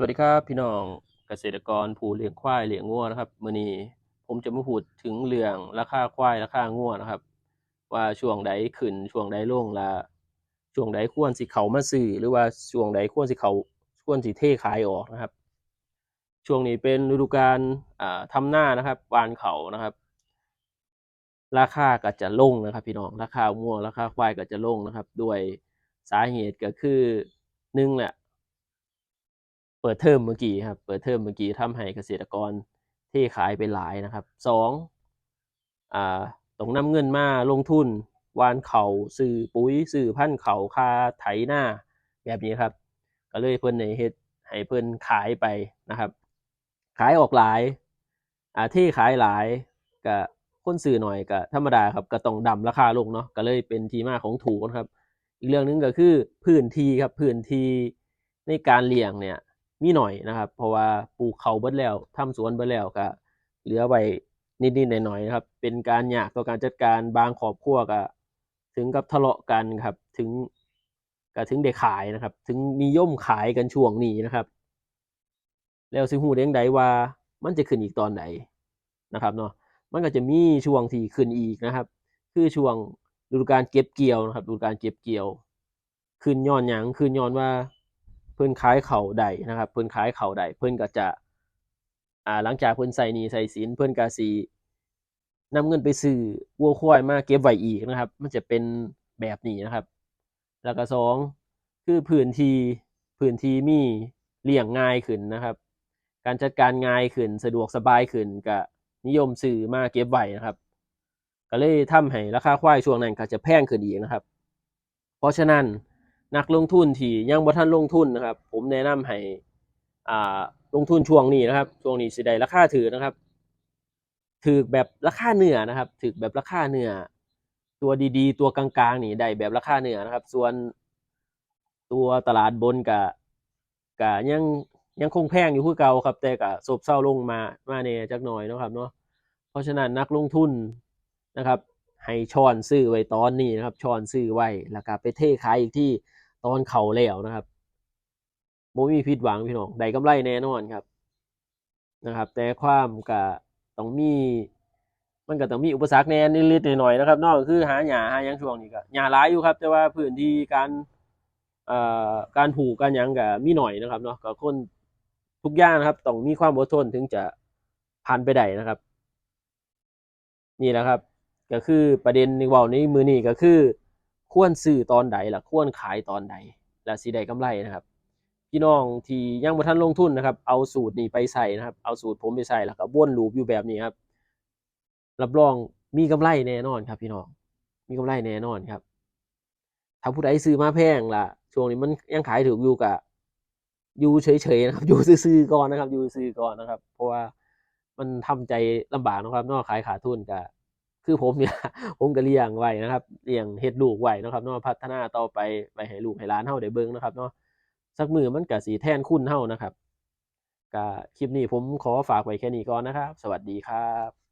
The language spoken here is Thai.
สวัสดีครับพี่น้องเกษตรกรผู้เลี้ยงควายเลี้ยงงัวนะครับมื้อนี้ผมจะมาพูดถึงเรื่องราคาควายราคางัวนะครับ ว่าช่วงใดขึ้นช่วงใดลงละช่วงใดควรสิเขามาซื้อหรือว่าช่วงใดควรสิเข้าควรสิเทขายออกนะครับ ช่วงนี้เป็นฤดูกาลอ่าทำหน้านะครับวานเขานะครับ ราคาก็จะลงนะครับ พี่น้องราคางัวราคาควายก็จะลงนะครับ ด้วยสาเหตุก็คือหนึ่งแหละ เปิดเทอมเมื่อกี้ครับ เปิดเทอมเมื่อกี้ทำให้เกษตรกรเทขายไปหลายนะครับสองอ่าต้องนำเงินมาลงทุนวานเขาซื้อปุ๋ยซื้อพันธุ์เขาค่าไถหน้าแบบนี้ครับ ก็เลยเพิ่นในเฮ็ดให้เพิ่นขายไปนะครับ ขายออกหลายอ่าเทขายหลายก็คนซื้อหน่อยก็ธรรมดาครับก็ต้องดำราคาลงเนาะก็เลยเป็นที่มาของถูกนะครับ อีกเรื่องหนึงก็คือพื้นที่ครับพื้นที่ในการเลี้ยงเนี่ย มีหน่อยนะครับ เพราะว่าปลูกเขาเบิดแล้วทำสวนเบิดแล้วก็เหลือไว้นิดๆหน่อยๆนะครับ เป็นการยากต่อการจัดการบางครอบครัวก็ถึงกับทะเลาะกันครับ ถึงก็ถึงได้ขายนะครับ ถึงนิยมขายกันช่วงนี้นะครับ แล้วสิฮู้ได้จั่งใดว่ามันจะขึ้นอีกตอนใดนนะครับเนาะมันก็จะมีช่วงที่ขึ้นอีกนะครับ คือช่วงฤดูกาลเก็บเกี่ยวนะครับฤดูกาลเก็บเกี่ยว ขึ้นย้อนหยังขึ้นย้อนว่า เพิ่อนขายเข่าวได้นะครับ เพิ่อนขายเข่าวได้เพิ่อนก็จะอ่าหลังจากเพิ่อนใส่นีใส่สินเพิ่อนก็สินำเงินไปซื้อวัวควายมาเก็บไว้อีกนะครับ มันจะเป็นแบบนี้นะครับ แล้วก็สองคือพื้นที่พื้นที่มีเลี้ยงง่ายขึ้นนะครับ การจัดการง่ายขึ้นสะดวกสบายขึ้นก็นิยมซื้อมาเก็บไว้นะครับ ก็เลยทำให้ราคาควายช่วงนั้นก็จะแพงขึ้นอีกนะครับ เพราะฉะนั้น นักลงทุนที่ยังบ่ทันลงทุนนะครับ ผมแนะนำให้อ่าลงทุนช่วงนี้นะครับ ช่วงนี้สิได้ราคาถือนะครับ ถือแบบราคาเนื้อนะครับถือแบบราคาเนื้อตัวดีๆ ตัวกลางๆนี่ได้แบบราคาเนื้อนะครับ ส่วนตัวตลาดบนก็ก็ยังยังคงแพงอยู่คือเก่าครับ แต่ก็ซบเซาลงมามาแหน่จักหน่อยนะครับเนาะเพราะฉะนั้นนักลงทุนนะครับให้ช้อนซื้อไว้ตอนนี้นะครับช้อนซื้อไว้แล้วก็ไปเทขายอีกที่ ตอนเขาแล้วนะครับบ่มีผิดหวังพี่น้องได้กำไรแน่นอนครับนะครับ แต่ความก็ต้องมี มันก็ต้องมีอุปสรรคแน่นิดๆหน่อยๆนะครับนอกคือหาหญ้าหายังช่วงนี้ก็หญ้าหลายอยู่ครับ แต่ว่าพื้นที่การเอ่อการปลูกการยังก็มีหน้อยนะครับเนาะก็คนทุกอย่างนะครับต้องมีความอดทนถึงจะผ่านไปได้นะครับ นี่แหละครับ ก็คือประเด็นในว้าในมือนี้ก็คือ ควรซื้อตอนใดล่ะควรขายตอนใดและสิได้กำไรนะครับ พี่น้องที่ยังบ่ทันลงทุนนะครับ เอาสูตรนี้ไปใส่นะครับ เอาสูตรผมไปใส่แล้วก็วนลูปอยู่แบบนี้ครับ รับรองมีกำไรแน่นอนครับ พี่น้อง มีกำไรแน่นอนครับ ถ้าผู้ใดซื้อมาแพงล่ะ ช่วงนี้มันยังขายถูกอยู่ก็อยู่เฉยๆนะครับ อยู่ซื่อๆก่อนนะครับ อยู่ซื่อก่อนนะครับ เพราะว่ามันทำใจลำบากนะครับนาะขายขาดทุนก็ คือผมเนี่ยผมก็เลี้ยงไว้นะครับเลี้ยงเฮ็ดลูกไว้นะครับเนาะพัฒนาต่อไปไปให้ลูกให้หลานเฮาได้เบิ่งนะครับเนาะสักมือมันก็สีแทนคุณเฮานะครับก็คลิปนี้ผมขอฝากไว้แค่นี้ก่อนนะครับ สวัสดีครับ